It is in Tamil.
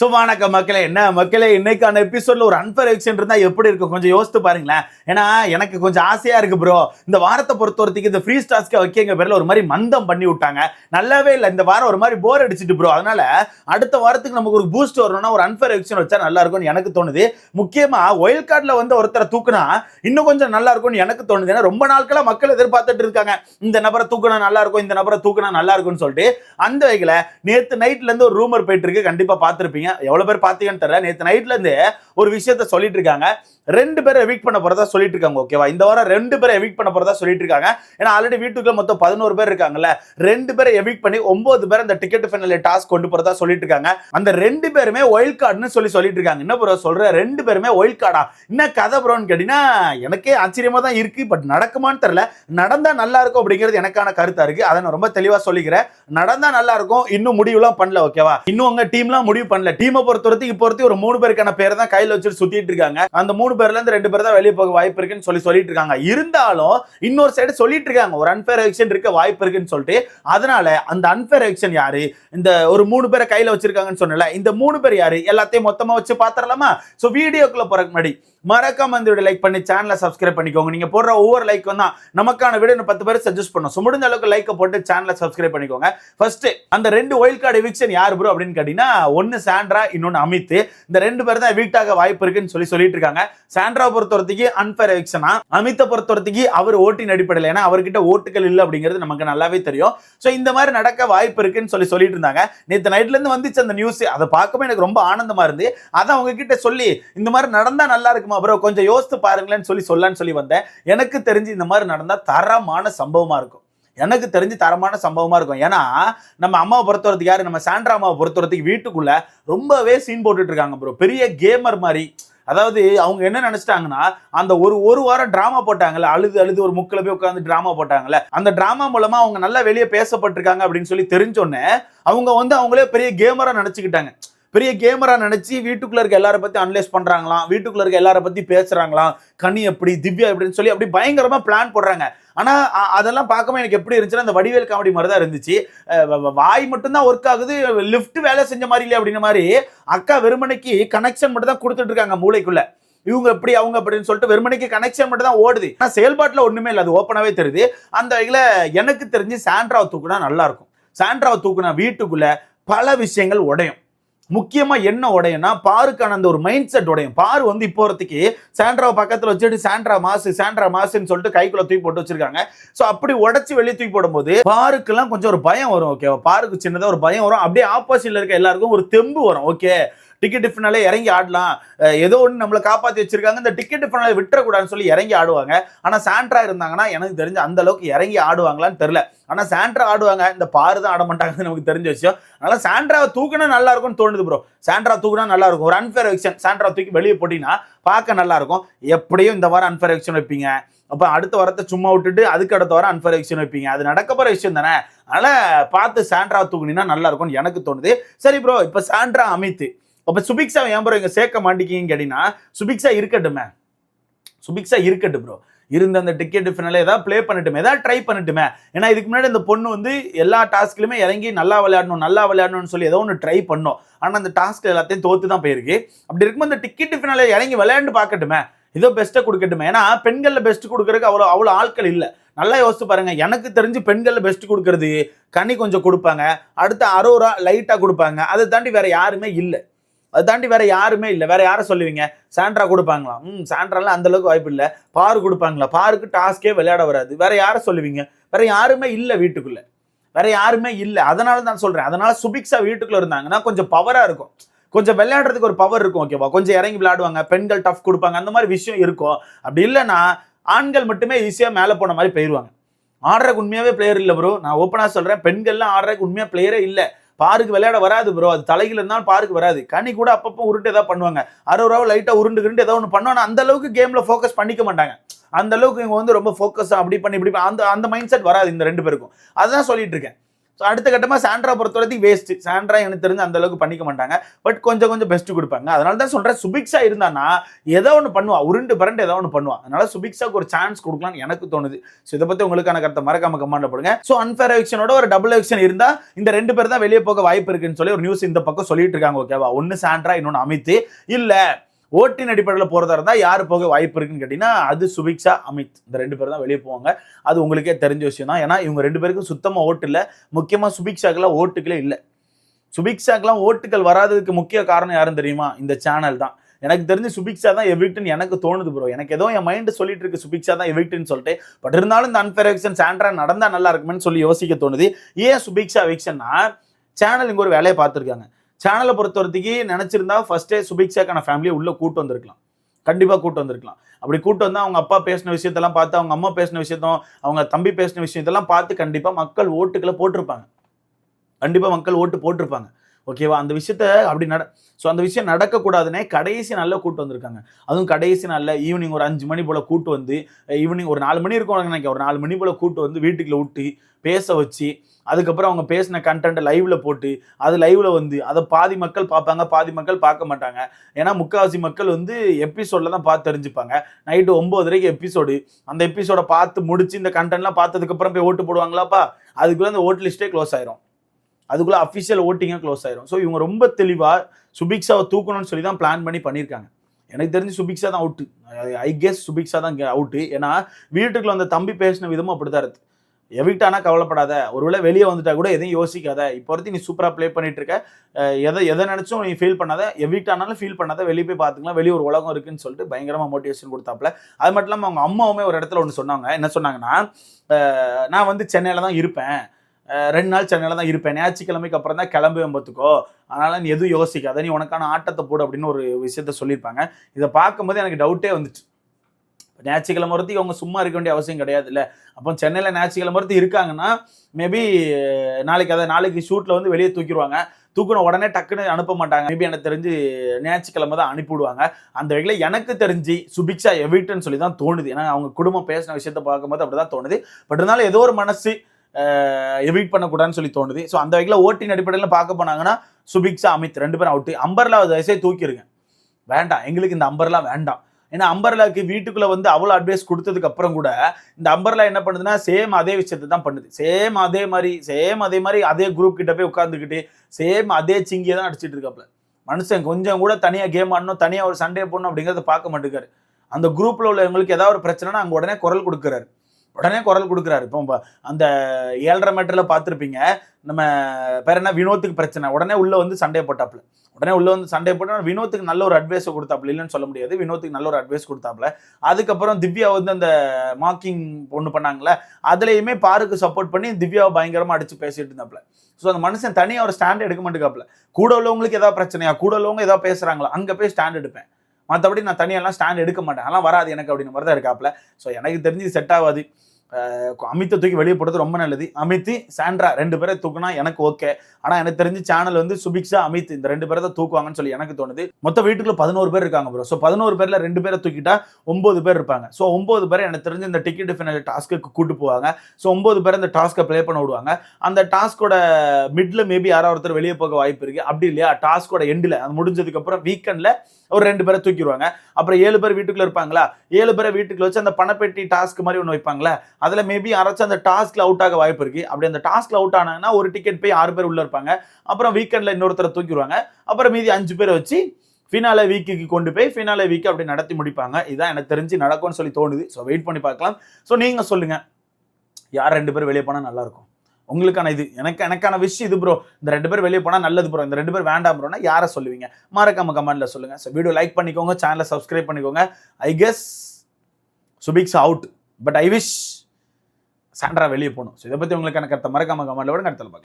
ஸோ வணக்க மக்களே என்ன மக்களே இன்னைக்கான எபிசோட்ல ஒரு அன்பர் எக்ஷன் இருந்தால் எப்படி இருக்கும்? கொஞ்சம் யோசித்து பாருங்களேன். ஏன்னா எனக்கு கொஞ்சம் ஆசையா இருக்கு ப்ரோ இந்த வாரத்தை பொறுத்த வரைக்கும் இந்த ஃப்ரீ ஸ்டாஸ்க்கு வைக்கங்க பேரில் ஒரு மாதிரி மந்தம் பண்ணி விட்டாங்க. நல்லாவே இல்லை இந்த வாரம் ஒரு மாதிரி போர் அடிச்சிட்டு ப்ரோ அதனால அடுத்த வாரத்துக்கு நமக்கு ஒரு பூஸ்ட் வரணும்னா ஒரு அன்பர் எக்ஷன் வச்சா நல்லா இருக்கும்னு எனக்கு தோணுது. முக்கியமா ஒயில் கார்டில் வந்து ஒருத்தரை தூக்குனா இன்னும் கொஞ்சம் நல்லா இருக்கும்னு எனக்கு தோணுது. ஏன்னா ரொம்ப நாட்களாக மக்கள் எதிர்பார்த்துட்டு இருக்காங்க. இந்த நபரை தூக்குனா நல்லா இருக்கும் இந்த நபரை தூக்குனா நல்லா இருக்கும்னு சொல்லிட்டு அந்த வகையில் நேற்று நைட்லேருந்து ஒரு ரூமர் போயிட்டு இருக்கு. கண்டிப்பாக பார்த்துருப்பீங்க. எவ்வளவு பேர் பார்த்தீங்கன்னு தெரியல. நேற்று நைட்ல இருந்து ஒரு விஷயத்த சொல்லிட்டு இருக்காங்க. ரெண்டு பேரை எவிக் பண்ண போறதா சொல்லிட்டு இருக்காங்க ஓகேவா இந்த வாரம் ரெண்டு பேரை எவிக் பண்ண போறதா சொல்லிட்டு இருக்காங்க ஏன்னா ஆல்ரெடி வீட்டுக்குள்ள மொத்தம் பதினோரு பேர் இருக்காங்கல்ல. ரெண்டு பேரை எவிக் பண்ணி ஒன்பது பேர் அந்த டிக்கெட் ஃபைனல் டாஸ்க் கொண்டு போறதா சொல்லிட்டு இருக்காங்க அந்த ரெண்டு பேருமே ஒயில் கார்டுன்னு சொல்லி சொல்லிட்டு இருக்காங்க என்ன ப்ரோ சொல்ற? ரெண்டு பேருமே ஒயில் கார்டா என்ன கதை ப்ரோன்னு கேட்டீங்கன்னா எனக்கே ஆச்சரியமா தான் இருக்கு. பட் நடக்குமான்னு தெரியல. நடந்தா நல்லா இருக்கும் அப்படிங்கிறது எனக்கான கருத்தா இருக்கு. அதை நான் ரொம்ப தெளிவா சொல்லிக்கிறேன். நடந்தா நல்லா இருக்கும். இன்னும் முடிவுலாம் பண்ணல ஓகேவா இன்னும் உங்க டீம்லாம் முடிவு பண்ணல. டீமை பொறுத்த வரைக்கும் இப்போ ஒரு மூணு பேருக்கான பேர் தான் கையில் வச்சுட்டு சுத்திட்டு இருக்காங்க. அந்த மூணு பேர்ல இருந்து ரெண்டு பேர் தான் வெளியே போக வாய்ப்பு இருக்குன்னு சொல்லி சொல்லிட்டு இருக்காங்க இருந்தாலும் இன்னொரு சைடு சொல்லிட்டு இருக்காங்க. ஒரு அன்பேர் எலெக்ஷன் இருக்க வாய்ப்பு இருக்குன்னு சொல்லிட்டு. அதனால அந்த அன்பேர் எலெக்ஷன் யாரு? இந்த ஒரு மூணு பேரை கையில வச்சிருக்காங்கன்னு சொன்னல இந்த மூணு பேர் யாரு? எல்லாத்தையும் மொத்தமா வச்சு பாத்திரலாமா சோ வீடியோக்குள்ள போறதுக்கு முன்னாடி மறக்காம இந்த வீடியோ லைக் பண்ணி சேனலை சப்ஸ்கிரைப் பண்ணிக்கோங்க. நீங்க போடுற ஒவ்வொரு லைக்கும் தான் நமக்கான வீடியோ பத்து பேர் சஜஸ்ட் பண்ணும். ஸோ முடிஞ்ச அளவுக்கு லைக்கை போட்டு சேனலை சப்ஸ்கிரைப் பண்ணிக்கோங்க. ஃபர்ஸ்ட் அந்த ரெண்டு ஒயில் கார்டு எவிக்ஷன் யார் ப்ரோ அப்படின்னு கேட்டீங்கன்னா ஒன்னு சாண்ட்ரா இன்னொன்னு அமித். இந்த ரெண்டு பேர் தான் வீட்டாக வாய்ப்பு இருக்குன்னு சொல்லி சொல்லிட்டு இருக்காங்க. சாண்ட்ரா பொறுத்த வரைக்கும் அன்பேர் எவிக்ஷனா அமித்தை பொறுத்த வரைக்கும் அவர் ஓட்டின் அடிப்படையில் ஏன்னா அவர்கிட்ட ஓட்டுகள் இல்லை அப்படிங்கிறது நமக்கு நல்லாவே தெரியும். ஸோ இந்த மாதிரி நடக்க வாய்ப்பு இருக்குன்னு சொல்லி சொல்லிட்டு இருந்தாங்க. நேற்று நைட்ல இருந்து வந்துச்சு அந்த நியூஸ் அதை பார்க்கவே எனக்கு ரொம்ப ஆனந்தமா இருந்து அதான் அவங்க கிட்ட சொல்லி இந்த மாதிரி நடந்தா நல்லா இருக்குமா ப்ரோ கொஞ்சம் யோசித்து பாருங்களேன்னு சொல்லி சொல்லான்னு சொல்லி வந்தேன். எனக்கு தெரிஞ்சு இந்த மாதிரி நடந்தால் தரமான சம்பவமாக இருக்கும். எனக்கு தெரிஞ்சு தரமான சம்பவமாக இருக்கும். ஏன்னா நம்ம அம்மாவை பொறுத்தவரத்துக்கு யாரு? நம்ம சாண்ட்ரா அம்மாவை பொறுத்தவரத்துக்கு வீட்டுக்குள்ளே ரொம்பவே சீன் போட்டுட்டு இருக்காங்க ப்ரோ. பெரிய கேமர் மாதிரி. அதாவது அவங்க என்ன நினைச்சிட்டாங்கன்னா அந்த ஒரு ஒரு வாரம் டிராமா போட்டாங்கல்ல அழுது அழுது ஒரு முக்கில் போய் உட்காந்து டிராமா போட்டாங்கல்ல அந்த டிராமா மூலமா அவங்க நல்லா வெளியே பேசப்பட்டிருக்காங்க அப்படின்னு சொல்லி தெரிஞ்சோடனே அவங்க வந்து அவங்களே பெரிய கேமரா நினச்சிக்கிட்டாங்க. பெரிய கேமரா நினச்சி வீட்டுக்குள்ளே இருக்க எல்லாரை பற்றி அனலைஸ் பண்ணுறாங்களாம் வீட்டுக்குள்ளே இருக்க எல்லாரை பற்றி பேசுகிறாங்களாம் கனி எப்படி திவ்யா எப்படின்னு சொல்லி அப்படி பயங்கரமாக பிளான் போடுறாங்க. ஆனால் அதெல்லாம் பார்க்கவே எனக்கு எப்படி இருந்துச்சுன்னா அந்த வடிவேல் காமெடி மாதிரி தான் இருந்துச்சு வ- வாய் மட்டும்தான் ஒர்க் ஆகுது லிஃப்ட் வேலை செஞ்ச மாதிரி இல்லையா அப்படின்ற மாதிரி அக்கா வெறுமனைக்கு கனெக்ஷன் மட்டும் தான் கொடுத்துட்டு இருக்காங்க இவங்க எப்படி அவங்க அப்படின்னு சொல்லிட்டு வெறுமனைக்கு கனெக்ஷன் மட்டும் தான் ஓடுது. ஆனால் செயல்பாட்டில் ஒன்றுமே இல்லை அது ஓப்பனாகவே தெரியுது. அந்த வகையில் எனக்கு தெரிஞ்சு சாண்ட்ராவை தூக்குனா நல்லாயிருக்கும் சாண்ட்ராவை தூக்குனா வீட்டுக்குள்ளே பல விஷயங்கள் உடையும். முக்கியமா என்ன உடையனா பாருக்கான அந்த ஒரு மைண்ட் செட் உடையும். பாரு வந்து இப்போ வரத்துக்கு சாண்ட்ராவை பக்கத்துல வச்சுட்டு சாண்ட்ரா மாசு சாண்ட்ரா மாசுன்னு சொல்லிட்டு கைக்குள்ள தூக்கி போட்டு வச்சிருக்காங்க. சோ அப்படி உடைச்சு வெளியே தூக்கி போடும்போது பாருக்கெல்லாம் கொஞ்சம் ஒரு பயம் வரும் ஓகேவா பாருக்கு சின்னதாக ஒரு பயம் வரும். அப்படியே ஆப்போசிட்ல இருக்க எல்லாருக்கும் ஒரு தெம்பு வரும் ஓகே டிக்கெட் டிஃபனாலே இறங்கி ஆடலாம். ஏதோ ஒன்று நம்மளை காப்பாற்றி வச்சிருக்காங்க. இந்த டிக்கெட் டிஃபனாலே விட்டுறக்கூடாதுன்னு சொல்லி இறங்கி ஆடுவாங்க. ஆனால் சாண்ட்ரா இருந்தாங்கன்னா எனக்கு தெரிஞ்சு அந்த அளவுக்கு இறங்கி ஆடுவாங்களான்னு தெரில ஆனால் சாண்ட்ரா ஆடுவாங்க. இந்த பாரு தான் ஆட மாட்டாங்கன்னு நமக்கு தெரிஞ்ச விஷயம். அதனால் சாண்ட்ராவை தூக்குனா நல்லா இருக்கும்னு தோணுது ப்ரோ சாண்ட்ரா தூக்குனா நல்லா இருக்கும் ஒரு அன்ஃபேர் எக்ஷன் சாண்ட்ரா தூக்கி வெளியே போட்டிங்கன்னா பார்க்க நல்லா இருக்கும் எப்படியும் இந்த வாரம் அன்ஃபேர் எக்ஷன் வைப்பீங்க. அப்போ அடுத்த வாரத்தை சும்மா விட்டுட்டு அதுக்கு அடுத்த வாரம் அன்ஃபேர் எக்ஷன் வைப்பீங்க. அது நடக்க போகிற விஷயம் தானே. அதனால் பார்த்து சாண்ட்ரா தூக்குனீங்கன்னா நல்லா இருக்கும்னு எனக்கு தோணுது. சரி ப்ரோ இப்போ சாண்ட்ரா அமித் அப்போ சுபிக்ஸா ஏன் ப்ரோ இங்கே சேர்க்க மாட்டேங்கிங்கன்னு கேட்டீங்கன்னா சுபிக்ஷா இருக்கட்டுமே. சுபிக்ஸா இருக்கட்டும் ப்ரோ இருந்த அந்த டிக்கெட் ஃபினால ஏதாவது ப்ளே பண்ணட்டுமே ஏதாவது ட்ரை பண்ணட்டுமே. ஏன்னா இதுக்கு முன்னாடி இந்த பொண்ணு வந்து எல்லா டாஸ்க்லையுமே இறங்கி நல்லா விளையாடணும் நல்லா விளையாடணும்னு சொல்லி ஏதோ ஒன்று ட்ரை பண்ணோம். ஆனால் அந்த டாஸ்க் எல்லாத்தையும் தோத்து தான் போயிருக்கு. அப்படி இருக்கும்போது அந்த டிக்கெட் ஃபினால இறங்கி விளையாண்டு பார்க்கட்டுமே. ஏதோ பெஸ்ட்டை கொடுக்கட்டுமே. ஏன்னா பெண்களில் பெஸ்ட் கொடுக்கறதுக்கு அவ்வளோ அவ்வளோ ஆட்கள் இல்லை. நல்லா யோசிச்சு பாருங்க. எனக்கு தெரிஞ்சு பெண்களில் பெஸ்ட் கொடுக்கறது கனி கொஞ்சம் கொடுப்பாங்க. அடுத்து அரோரா லைட்டாக கொடுப்பாங்க. அதை தாண்டி வேற யாருமே இல்லை. அதை தாண்டி வேற யாருமே இல்லை. வேற யாரை சொல்லுவீங்க? சாண்ட்ரா கொடுப்பாங்களா? ம் சாண்ட்ராலாம் அந்த அளவுக்கு வாய்ப்பு இல்லை. பாரு கொடுப்பாங்களா? பாருக்கு டாஸ்கே விளையாட வராது. வேற யாரை சொல்லுவீங்க? வேற யாருமே இல்லை வீட்டுக்குள்ள. வேற யாருமே இல்லை. அதனால தான் சொல்றேன். அதனால சுபிக்ஸா வீட்டுக்குள்ள இருந்தாங்கன்னா கொஞ்சம் பவரா இருக்கும். கொஞ்சம் விளையாடுறதுக்கு ஒரு பவர் இருக்கும் ஓகேவா கொஞ்சம் இறங்கி விளையாடுவாங்க. பெண்கள் டஃப் கொடுப்பாங்க. அந்த மாதிரி விஷயம் இருக்கும். அப்படி இல்லைன்னா ஆண்கள் மட்டுமே ஈஸியாக மேலே போன மாதிரி போயிடுவாங்க ஆடுறதுக்கு உண்மையாகவே பிளேயர் இல்லை ப்ரோ நான் ஓப்பனாக சொல்கிறேன் பெண்கள்லாம் ஆடுறதுக்கு உண்மையாக பிளேயரே இல்லை. பாருக்கு விளையாட வராது ப்ரோ அது தலையில் இருந்தாலும் பாருக்கு வராது. கனி கூட அப்பப்போ உருட்டு ஏதாவது பண்ணுவாங்க. அறுபது ரூபா லைட்டாக உருண்டு கிருண்டு ஏதோ ஒன்று பண்ணுவாங்க அந்த அளவுக்கு கேமில் ஃபோக்கஸ் பண்ணிக்க மாட்டாங்க. அந்த அளவுக்கு இவங்க வந்து ரொம்ப ஃபோக்கஸ் அப்படி பண்ணி இப்படி பண்ணி அந்த அந்த மைண்ட் செட் வராது இந்த ரெண்டு பேருக்கும். அதுதான் சொல்லிட்டு இருக்கேன். ஸோ அடுத்த கட்டமாக சாண்ட்ரா பொறுத்த வரைக்கும் வேஸ்ட்டு சாண்ட்ரா எனக்கு தெரிஞ்சு அந்த அளவுக்கு பண்ணிக்க மாட்டாங்க. பட் கொஞ்சம் கொஞ்சம் பெஸ்ட்டு கொடுப்பாங்க. அதனால தான் சொல்கிறேன் சுபிக்ஸா இருந்தானா ஏதோ ஒன்று பண்ணுவா. உருண்டு பரண்டு ஏதோ ஒன்று பண்ணுவா. அதனால சுபிக்ஷாக்கு ஒரு சான்ஸ் கொடுக்கலாம்னு எனக்கு தோணுது. ஸோ இதை பற்றி உங்களுக்கான கருத்தை மறக்காம கமாண்ட போடுங்க. ஸோ அன்ஃபேர் எவிக்ஷனோட ஒரு டபுள் எவிக்ஷன் இருந்தால் இந்த ரெண்டு பேர் தான் வெளியே போக வாய்ப்பு இருக்குன்னு சொல்லி ஒரு நியூஸ் இந்த பக்கம் சொல்லிட்டு இருக்காங்க ஓகேவா ஒன்று சாண்ட்ரா இன்னொன்று அமித். இல்லை ஓட்டின் அடிப்படையில் போகிறதா இருந்தால் யார் போக வாய்ப்பு இருக்குன்னு கேட்டிங்கன்னா அது சுபிக்ஷா அமித். இந்த ரெண்டு பேர் தான் வெளியே போவாங்க. அது உங்களுக்கே தெரிஞ்ச விஷயம் தான். ஏன்னா இவங்க ரெண்டு பேருக்கும் சுத்தமாக ஓட்டு இல்லை. முக்கியமாக சுபிக்ஷாக்கெல்லாம் ஓட்டுகளே இல்லை. சுபிக்ஷாக்கெல்லாம் ஓட்டுகள் வராததுக்கு முக்கிய காரணம் யாருன்னு தெரியுமா? இந்த சேனல் தான். எனக்கு தெரிஞ்சு சுபிக்ஷா தான் எவிக்ட்னு எனக்கு தோணுது ப்ரோ எனக்கு ஏதோ என் மைண்டு சொல்லிட்டு இருக்கு சுபிக்ஷா தான் எவிக்ட்னு சொல்லிட்டு. பட் இருந்தாலும் இந்த அன்ஃபேர் எவிக்ஷன் சாண்ட்ரா நடந்தால் நல்லா இருக்குமேன்னு சொல்லி யோசிக்க தோணுது. ஏன் சுபிக்ஷா எவிக்ஷன்னா சேனல் இங்கே ஒரு வேலையை பார்த்துருக்காங்க. சேனலை பொறுத்த வரைக்கும் நினச்சிருந்தா ஃபர்ஸ்டே சுபிக்ஷாக்கான ஃபேமிலியை உள்ள கூட்டு வந்திருக்கலாம். கண்டிப்பாக கூட்டு வந்திருக்கலாம். அப்படி கூட்டு வந்தால் அவங்க அப்பா பேசின விஷயத்தெல்லாம் பார்த்து அவங்க அம்மா பேசின விஷயத்தும் அவங்க தம்பி பேசின விஷயத்தெல்லாம் பார்த்து கண்டிப்பாக மக்கள் ஓட்டுக்களை போட்டிருப்பாங்க. கண்டிப்பாக மக்கள் ஓட்டு போட்டிருப்பாங்க. ஓகேவா அந்த விஷயத்த அப்படி நட ஸோ அந்த விஷயம் நடக்கக்கூடாதுன்னே கடைசி நாளில் கூட்டு வந்திருக்காங்க. அதுவும் கடைசி நாளில் ஈவினிங் ஒரு அஞ்சு மணி போல் கூட்டு வந்து ஈவினிங் ஒரு நாலு மணி இருக்கும் நினைக்கிறேன். ஒரு நாலு மணி போல் கூட்டு வந்து வீட்டுக்குள்ள விட்டு பேச வச்சு அதுக்கப்புறம் அவங்க பேசின கண்டென்ட்டை லைவில் போட்டு அது லைவில் வந்து அதை பாதி மக்கள் பார்ப்பாங்க பாதி மக்கள் பார்க்க மாட்டாங்க. ஏன்னா முக்காவாசி மக்கள் வந்து எபிசோடில் தான் பார்த்து தெரிஞ்சுப்பாங்க. நைட்டு ஒன்பதரைக்கு எபிசோடு அந்த எபிசோடை பார்த்து முடிச்சு இந்த கண்டென்ட்லாம் பார்த்ததுக்கப்புறம் போய் ஓட்டு போடுவாங்களாப்பா? அதுக்குள்ளே அந்த ஓட்டு லிஸ்ட்டே க்ளோஸ் ஆயிரும். அதுக்குள்ள அஃபிஷியல் ஓட்டிங்காக க்ளோஸ் ஆயிரும். ஸோ இவங்க ரொம்ப தெளிவாக சுபிக்ஷாவை தூக்கணும்னு சொல்லி தான் பிளான் பண்ணி பண்ணியிருக்காங்க. எனக்கு தெரிஞ்சு சுபிக்ஷா தான் அவுட்டு ஐ கெஸ் சுபிக்ஷா தான் அவுட்டு ஏன்னா வீட்டுக்குள்ள அந்த தம்பி பேசின விதமும் அப்படி தான் இருக்கு எவிக்டானா கவலைப்படாத. ஒருவேளை வெளியே வந்துட்டா கூட எதையும் யோசிக்காத. இப்போ வரைக்கும் நீ சூப்பராக ப்ளே பண்ணிட்டு இருக்க. எதை எதை நினச்சும் நீ ஃபீல் பண்ணாத. எவிக்டானாலும் ஃபீல் பண்ணாத. வெளியே போய் பார்த்துக்கலாம். வெளியே ஒரு உலகம் இருக்குன்னு சொல்லிட்டு பயங்கரமாக மோட்டிவேஷன் கொடுத்தாப்புல. அது மட்டும் இல்லாமல் அவங்க அம்மாவுமே ஒரு இடத்துல ஒன்று சொன்னாங்க. என்ன சொன்னாங்கன்னா நான் வந்து சென்னையில் தான் இருப்பேன். ரெண்டு நாள் சென்னையில் தான் இருப்பேன். ஞாயிற்றுக்கிழமைக்கு அப்புறம் தான் கிளம்புவேன் பார்த்துக்கோ. அதனால் நீ எதுவும் யோசிக்காத. நீ உனக்கான ஆட்டத்தை போடு அப்படின்னு ஒரு விஷயத்த சொல்லியிருப்பாங்க. இதை பார்க்கும்போது எனக்கு டவுட்டே வந்துச்சு. ஞாயிற்றுக்கிழமை வரத்து அவங்க சும்மா இருக்க வேண்டிய அவசியம் கிடையாது இல்லை அப்போ சென்னையில் ஞாயிற்றுக்கிழமை வரத்து இருக்காங்கன்னா மேபி நாளைக்கு அதை நாளைக்கு ஷூட்டில் வந்து வெளியே தூக்கிடுவாங்க. தூக்கின உடனே டக்குன்னு அனுப்ப மாட்டாங்க. மேபி எனக்கு தெரிஞ்சு ஞாயிற்றுக்கிழமை தான் அனுப்பிவிடுவாங்க. அந்த வகையில் எனக்கு தெரிஞ்சு சுபிக்ஷா எவிட்டுன்னு சொல்லி தான் தோணுது. ஏன்னா அவங்க குடும்பம் பேசின விஷயத்த பார்க்கும்போது அப்படி தான் தோணுது. பட் இருந்தாலும் ஏதோ ஒரு மனசு எவிட் பண்ணக்கூடாதுன்னு சொல்லி தோணுது. ஸோ அந்த வகையில் ஓட்டின் அடிப்படையில் பார்க்க போனாங்கன்னா சுபிக்ஷா அமித் ரெண்டு பேரும் அவுட்டு அம்பர்லா வயசே தூக்கிருங்க. வேண்டாம். எங்களுக்கு இந்த அம்பர்லாம் வேண்டாம். ஏன்னா அம்பர்லாக்கு வீட்டுக்குள்ளே வந்து அவ்வளோ அட்வைஸ் கொடுத்ததுக்கு அப்புறம் கூட இந்த அம்பர்லா என்ன பண்ணுதுன்னா சேம் அதே விஷயத்தை தான் பண்ணுது. சேம் அதே மாதிரி சேம் அதே மாதிரி அதே குரூப் கிட்ட போய் உட்காந்துக்கிட்டு சேம் அதே சிங்கியை தான் அடிச்சிட்டு இருக்காப்ல. மனுஷன் கொஞ்சம் கூட தனியாக கேம் ஆடணும் தனியாக ஒரு சண்டே போடணும் அப்படிங்கிறத பார்க்க மாட்டேங்காரு அந்த குரூப்பில் உள்ளவங்களுக்கு ஏதாவது ஒரு பிரச்சனைனா அங்கே உடனே குரல் கொடுக்குறாரு. உடனே குரல் கொடுக்குறாரு. இப்போ அந்த ஏழரை மீட்டரில் பார்த்துருப்பீங்க. நம்ம பேர் என்ன? வினோத்துக்கு பிரச்சனை. உடனே உள்ளே வந்து சண்டை போட்டாப்புல. உடனே உள்ளே வந்து சண்டை போட்டு வினோத்துக்கு நல்ல ஒரு அட்வைஸை கொடுத்தாப்புல. இல்லைன்னு சொல்ல முடியாது. வினோத்துக்கு நல்ல ஒரு அட்வைஸ் கொடுத்தாப்புல. அதுக்கப்புறம் திவ்யா வந்து அந்த மாக்கிங் ஒன்று பண்ணாங்களே அதுலேயுமே பாருக்கு சப்போர்ட் பண்ணி திவ்யாவை பயங்கரமாக அடித்து பேசிட்டு இருந்தாப்புல. ஸோ அந்த மனுஷன் தனியாக ஒரு ஸ்டாண்ட் எடுக்க மாட்டேங்காப்புல. கூட உள்ளவங்களுக்கு ஏதாவது பிரச்சனையா? கூட உள்ளவங்க ஏதாவது பேசுகிறாங்களா அங்கே போய் ஸ்டாண்ட் எடுப்பேன். மற்றபடி நான் தனியெல்லாம் ஸ்டாண்ட் எடுக்க மாட்டேன். அதெல்லாம் வராது எனக்கு அப்படின்னு மாதிரி தான் இருக்காப்புல. ஸோ எனக்கு தெரிஞ்சு செட் ஆகாது. அமித்தை தூக்கி வெளியே போடுறது ரொம்ப நல்லது. அமித் சாண்ட்ரா ரெண்டு பேரை தூக்குனா எனக்கு ஓகே ஆனால் எனக்கு தெரிஞ்சு சேனல் வந்து சுபிக்ஷா அமித் இந்த ரெண்டு பேரை தான் தூக்குவாங்கன்னு சொல்லி எனக்கு தோணுது. மொத்த வீட்டுக்குள்ள பதினோரு பேர் இருக்காங்க ப்ரோ ஸோ பதினோரு பேர்ல ரெண்டு பேரை தூக்கிட்டா ஒன்பது பேர் இருப்பாங்க. ஸோ ஒன்பது பேரை எனக்கு தெரிஞ்சு இந்த டிக்கெட் ஃபினல் டாஸ்க்கு கூட்டு போவாங்க. ஸோ ஒன்பது பேர் இந்த டாஸ்க்கை ப்ளே பண்ண விடுவாங்க. அந்த டாஸ்கோட மிட்ல மேபி யாரோ ஒருத்தர் வெளியே போக வாய்ப்பு இருக்கு. அப்படி இல்லையா? டாஸ்கோட எண்டில் அது முடிஞ்சதுக்கு அப்புறம் வீக்கெண்ட்ல ஒரு ரெண்டு பேரை தூக்கிடுவாங்க. அப்புறம் ஏழு பேர் வீட்டுக்குள்ள இருப்பாங்களா? ஏழு பேரை வீட்டுக்குள்ள வச்சு அந்த பணப்பெட்டி டாஸ்க் மாதிரி ஒன்று வைப்பாங்களா? அதில் மேபி யாராச்சும் அந்த டாஸ்க்கில் அவுட் ஆக வாய்ப்பு இருக்குது அப்படி அந்த டாஸ்க்கில் அவுட் ஆனாங்கன்னா ஒரு டிக்கெட் போய் ஆறு பேர் உள்ளே இருப்பாங்க. அப்புறம் வீக்கெண்டில் இன்னொருத்தரை தூக்கிடுவாங்க. அப்புறம் மீதி அஞ்சு பேரை வச்சு ஃபினாலே வீக்குக்கு கொண்டு போய் ஃபினாலே வீக் அப்படி நடத்தி முடிப்பாங்க. இதான் எனக்கு தெரிஞ்சு நடக்கும்னு சொல்லி தோணுது. ஸோ வெயிட் பண்ணி பார்க்கலாம். ஸோ நீங்கள் சொல்லுங்கள் யார் ரெண்டு பேர் வெளியே போனால் நல்லாயிருக்கும் உங்களுக்கான இது. எனக்கு எனக்கான விஷயம் இது ப்ரோ இந்த ரெண்டு பேர் வெளியே போனால் நல்லது ப்ரோ இந்த ரெண்டு பேர் வேண்டாம் ப்ரோனா யாரை சொல்லுவீங்க? மறக்காம கமெண்ட்ல சொல்லுங்கள் ஸோ வீடியோ லைக் பண்ணிக்கோங்க. சேனலை சப்ஸ்கிரைப் பண்ணிக்கோங்க. I guess சுபிக்ஸ் out but I wish Sandra வெளியே போகணும். ஸோ இதை பற்றி உங்களுக்கான கருத்தை மறக்காம கமெண்ட்ல விட அடுத்த பார்க்கலாம்